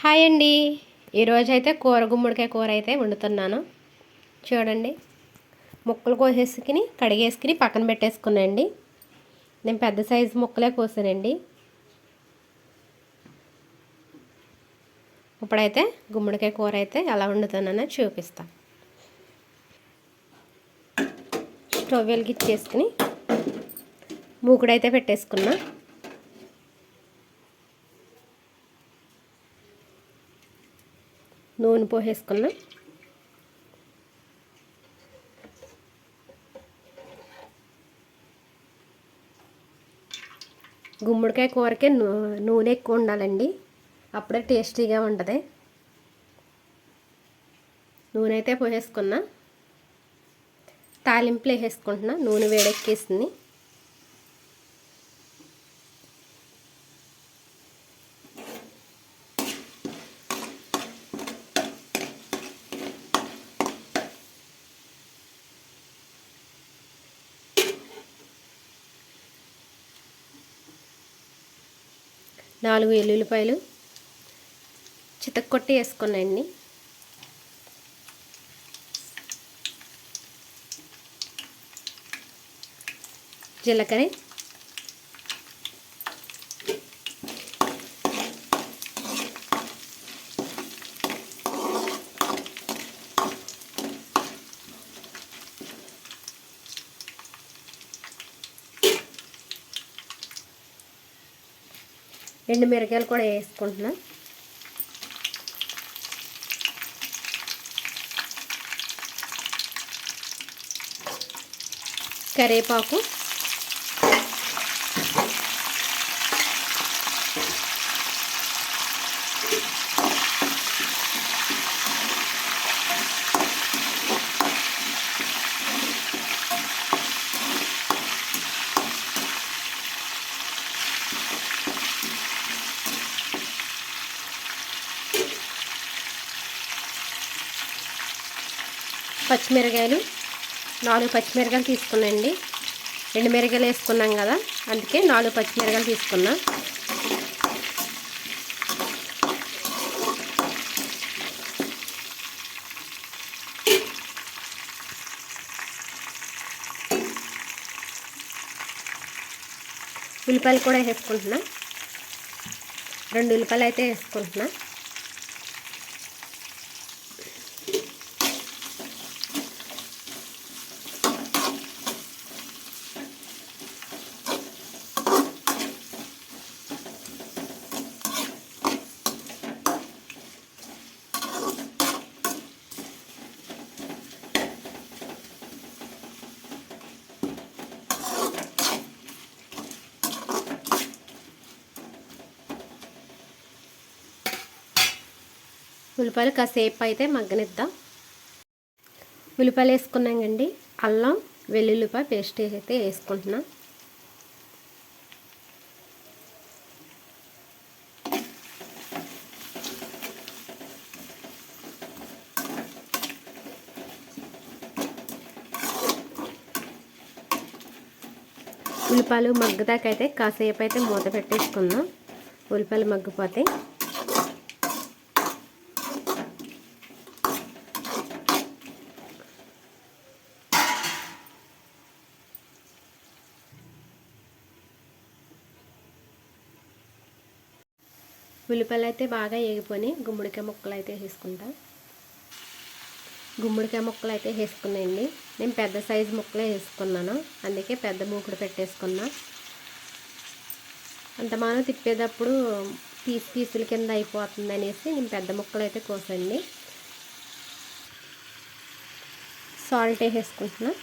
Hi అండి. ఈరోజు అయితే కూర గుమ్మడికాయ కూర అయితే వండుతున్నాను. చూడండి. ముక్కలు కోసేసుకుని కడిగేసుకుని పక్కన పెట్టేసుకున్నాండి నేను పెద్ద సైజు ముక్కలే కోసానండి. ఇప్పుడైతే గుమ్మడికాయ కూర అయితే ఎలా వండుతానని చూపిస్తాను స్టవ్ వెలిగించేసుకుని మూకుడైతే పెట్టేసుకున్నా. నూనె పోసేసుకున్నా. గుమ్మడికాయ కూరకే నూనె ఎక్కువ ఉండాలండి. అప్పుడే టేస్టీగా ఉంటుంది. నూనె అయితే పోసేసుకున్నా. తాలింపులు వేసేసుకుంటున్నా. నూనె వేడెక్కేసింది. నాలుగు ఎల్లుల్లిపాయలు చితక్కొట్టి వేసుకున్నాయండి జీలకర్ర ఎండు మిరకాయలు కూడా వేసుకుంటున్నా. కరేపాకు పచ్చిమిరకాయలు నాలుగు పచ్చిమిరకాయలు తీసుకున్నాండి రెండు మిరకాయలు వేసుకున్నాం కదా అందుకే నాలుగు పచ్చిమిరకాయలు తీసుకున్నా. ఉల్లిపాయలు కూడా వేసుకుంటున్నా. రెండు ఉల్లిపాయలు అయితే వేసుకుంటున్నా. ఉల్లిపాయలు కాసేపు అయితే మగ్గనిద్దాం. ఉల్లిపాయలు వేసుకున్నాం కండి అల్లం వెల్లుల్లిపాయ పేస్ట్ అయితే వేసుకుంటున్నాం. ఉల్లిపాయలు మగ్గదాకైతే కాసేపు అయితే మూత పెట్టేసుకుందాం. ఉల్లిపాయలు మగ్గిపోతే ఉల్లిపాయలు అయితే బాగా వేగిపోయి గుమ్మడికాయ ముక్కలు అయితే వేసుకుంటా గుమ్మడికాయ ముక్కలు అయితే వేసుకున్నాయండి. నేను పెద్ద సైజు ముక్కలే వేసుకున్నాను. అందుకే పెద్ద మూకుడు పెట్టేసుకున్నా. అంత మనం తిప్పేటప్పుడు పీస్ పీసుల కింద అయిపోతుంది అనేసి నేను పెద్ద ముక్కలు అయితే కోసండి సాల్ట్ వేసుకుంటున్నాను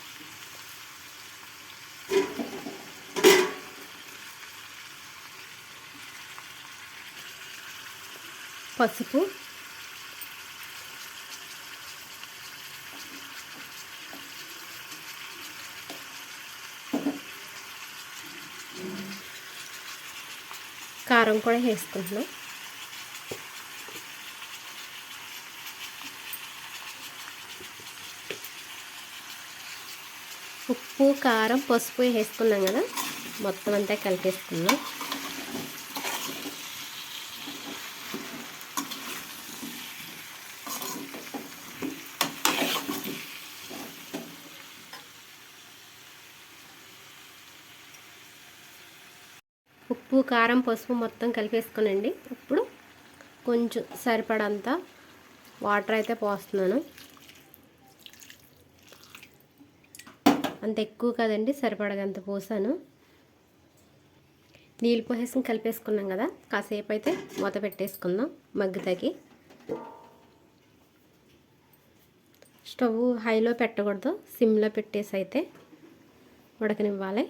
పసుపు. కారం కూడా వేసుకుంటున్నాం. ఉప్పు కారం పసుపు వేసుకున్నాం కదా. మొత్తం అంతా కలిపేసుకున్నాం. ఉప్పు కారం పసుపు మొత్తం కలిపేసుకోనండి. ఇప్పుడు కొంచెం సరిపడంత వాటర్ అయితే పోస్తున్నాను. అంత ఎక్కువ కదండి సరిపడగంత పోసాను. నీళ్ళు పోసేసి కలిపేసుకున్నాం కదా కాసేపు అయితే మూత పెట్టేసుకుందాం మగ్గుతాకి. స్టవ్ హైలో పెట్టకూడదు సిమ్లో పెట్టేసి అయితే ఉడకనివ్వాలి.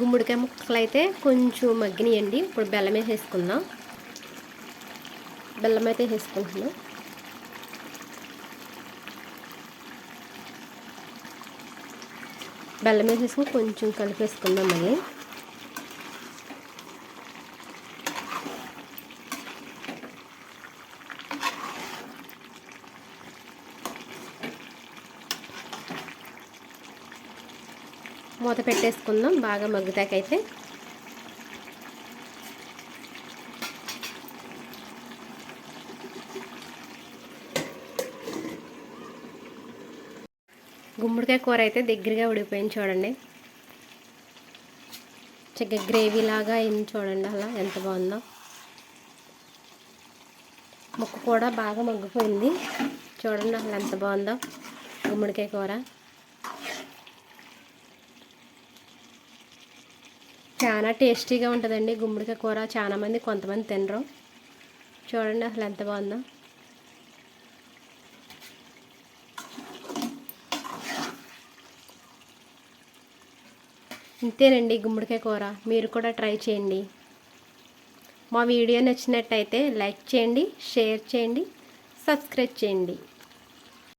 గుమ్మడికాయ ముక్కలు అయితే కొంచెం మగ్గినాయండి. ఇప్పుడు బెల్లం వేసేసుకుందాం బెల్లం అయితే వేసుకుంటున్నాం. బెల్లం వేసేసుకుని కొంచెం కలిపేసుకుందాం మళ్ళీ. మూత పెట్టేసుకుందాం. బాగా మగ్గుతాకైతే గుమ్మడికాయ కూర అయితే దగ్గరగా ఉడికిపోయింది చూడండి. చక్కగా గ్రేవీ లాగా అయింది చూడండి అలా ఎంత బాగుందో. ముక్క కూడా బాగా మగ్గిపోయింది. చూడండి అసలు ఎంత బాగుందో గుమ్మడికాయ కూర. చాలా టేస్టీగా ఉంటుందండి గుమ్మడికాయ కూర. చాలా మంది కొంతమంది తినరు. చూడండి అసలు ఎంత బాగుందో. ఇంతేనండి గుమ్మడికాయ కూర. మీరు కూడా ట్రై చేయండి. మా వీడియో నచ్చినట్టయితే లైక్ చేయండి షేర్ చేయండి సబ్స్క్రైబ్ చేయండి.